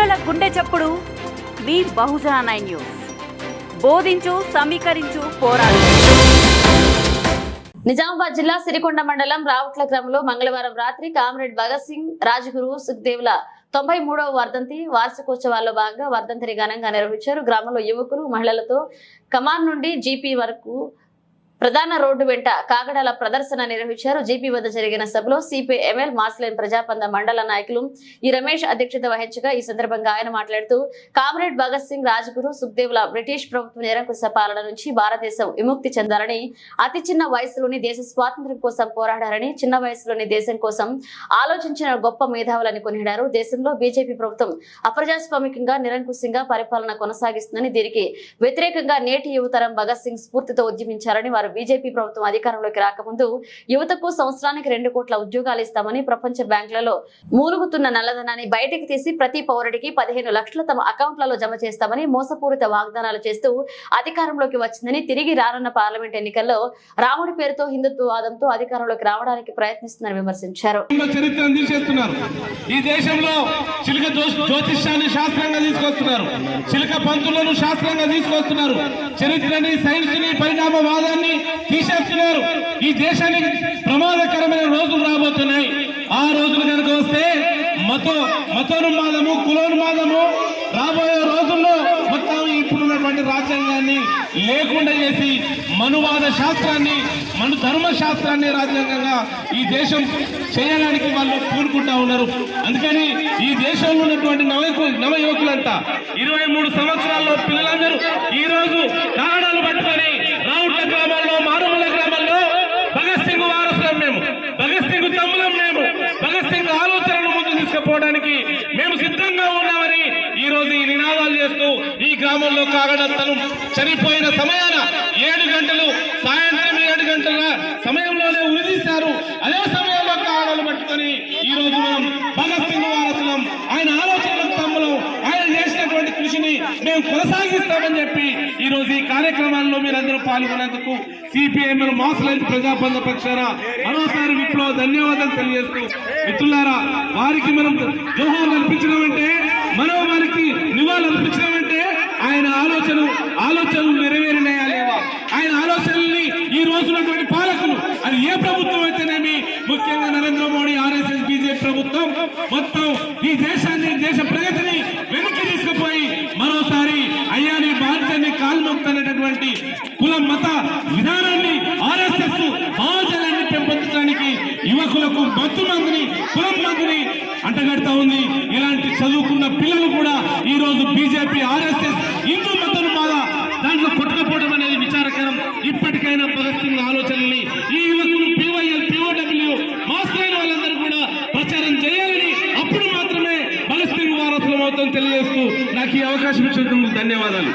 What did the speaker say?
చప్పుడు మీ బహుజన nine news. బోధించు సమీకరించు పోరాడు. నిజామాబాద్ జిల్లా సిరికొండ మండలం రావుట్ల గ్రామంలో మంగళవారం రాత్రి కామ్రేడ్ భగత్ సింగ్ రాజ్గురు సుఖ్దేవ్ల తొంభై మూడవ వర్ధంతి వార్షికోత్సవాల్లో భాగంగా వర్ధంతిని ఘనంగా నిర్వహించారు. గ్రామంలో యువకులు మహిళలతో కమాన్ నుండి జీపీ వరకు ప్రధాన రోడ్డు వెంట కాగడాల ప్రదర్శన నిర్వహించారు. జీపీ వద్ద జరిగిన సభలో సిపిఐ ఎంఎల్ మాస్లేన్ ప్రజాపంద మండల నాయకులు ఈ రమేష్ అధ్యక్షత వహించగా ఈ సందర్భంగా ఆయన మాట్లాడుతూ కామ్రేడ్ భగత్ సింగ్ రాజ్గురు సుఖ్దేవ్ల బ్రిటిష్ ప్రభుత్వ నిరంకుశ పాలన నుంచి భారతదేశం విముక్తి చెందాలని అతి చిన్న వయసులోని దేశ స్వాతంత్ర్యం కోసం పోరాడారని చిన్న వయసులోని దేశం కోసం ఆలోచించిన గొప్ప మేధావులని కొనియాడారు. దేశంలో బీజేపీ ప్రభుత్వం అప్రజాస్వామికంగా నిరంకుశంగా పరిపాలన కొనసాగిస్తుందని దీనికి వ్యతిరేకంగా నేటి యువతరం భగత్ సింగ్ స్ఫూర్తితో ఉద్యమించారని వారు బీజేపీ ప్రభుత్వం అధికారంలోకి రాకముందు యువతకు సంవత్సరానికి రెండు కోట్ల ఉద్యోగాలు ఇస్తామని ప్రపంచ బ్యాంకులలో మూలుగుతున్న నల్లధనాన్ని బయటికి తీసి ప్రతి పౌరుడికి పదిహేను లక్షలు తమ అకౌంట్లలో జమ చేస్తామని మోసపూరిత వాగ్దానాలు చేస్తూ అధికారంలోకి వచ్చిందని తిరిగి రానున్న పార్లమెంట్ ఎన్నికల్లో రాముడి పేరుతో హిందుత్వవాదంతో అధికారంలోకి రావడానికి ప్రయత్నిస్తున్నారని విమర్శించారు. చరిత్రను తీసేస్తున్నారు ఈ దేశంలో జ్యోతిష్యాన్ని శాస్త్రంగా తీసుకొస్తున్నారు. పంతులను శాస్త్రంగా తీసుకొస్తున్నారు. చరిత్రని సైన్స్ని పరిణామవాదాన్ని తీసేస్తున్నారు. ఈ దేశానికి ప్రమాదకరమైన రోజులు రాబోతున్నాయి. ఆ రోజులు కనుక వస్తే మతో మతోన్మాదము కులోన్మాదము రాబోయే రోజుల్లో మొత్తం ఇప్పుడున్నటువంటి రాజ్యాంగాన్ని లేకుండా చేసి మనువాద శాస్త్రాన్ని మను ధర్మ శాస్త్రాన్ని రాజ్యాంగంగా ఈ దేశం చేయడానికి వాళ్ళు కూరుకుంటా ఉన్నారు. అందుకని ఈ దేశంలో ఉన్నటువంటి నవ నవ యువకులంతా ఇరవై మూడు సంవత్సరాల్లో పిల్లలందరూ ఈ రోజు కారణాలు పట్టుకొని రావుట్ల గ్రామాల్లో మారుమూల గ్రామాల్లో భగత్ సింగ్ వారసులం మేము భగత్ సింగ్ తమ్ములం మేము భగత్ సింగ్ ఆలోచనలు ముందు మేము సిద్ధంగా ఉన్నామని ఈ రోజు ఈ నినాదాలు చేస్తూ ఈ గ్రామంలో కాగడత్తలు చనిపోయిన సమయాన ఏడు గంటలు సాయంత్రం ఏడు గంటల సమయంలోనే ఉరిదీశారు అదే సమయంలో కాగడాలు పట్టుకొని ఈ రోజు మనం భగత్ సింగ్ వారసులం ఆయన ఆలోచనలకు తమ్ములం ఆయన చేసినటువంటి కృషిని మేము కొనసాగిస్తామని చెప్పి ఈ రోజు ఈ కార్యక్రమాల్లో మీరందరూ పాల్గొనేందుకు సిపిఎం మాసలైన ప్రజాబంధ పక్షాన మరోసారి విప్లవ ధన్యవాదాలు తెలియజేస్తూ మిత్రులారా వారికి మనం జోహార్ అర్పించడమంటే మనం వారికి నివాళులు అర్పించడమంటే ఆయన ఆలోచన ఆలోచనలు నెరవేరినాయా లేవా? ఆయన ఆలోచనల్ని ఈ రోజున్నటువంటి పాలకులు అది ఏ ప్రభుత్వం అయితేనేమి? ముఖ్యంగా నరేంద్ర మోడీ ఆర్ఎస్ఎస్ బీజేపీ ప్రభుత్వం. మొత్తం ఈ దేశాన్ని దేశ ప్రగతిని వెనక్కి కాలు కాల్మొక్తనేటటువంటి కుల మత విధానాన్ని ఆర్ఎస్ఎస్ భావజాలాన్ని పెంపొందడానికి యువకులకు మత్తు మందిని కులం మందిని అంటగడతా ఉంది. ఇలాంటి చదువుకున్న పిల్లలు కూడా ఈ రోజు బీజేపీ ఆర్ఎస్ఎస్ హిందూ మతం బాధ దాంట్లో కొట్టుకపోవడం అనేది విచారకరం. ఇప్పటికైనా భగత్ సింగ్ ఆలోచనల్ని ఈ యువకులు పివైఎల్ పిఓడబ్ల్యూ అయిన వాళ్ళందరూ కూడా ప్రచారం చేయాలని అప్పుడు మాత్రమే భగత్ సింగ్ వారసులం అవుతాం తెలియజేస్తూ నాకు ఈ అవకాశం ఇచ్చినందుకు ధన్యవాదాలు.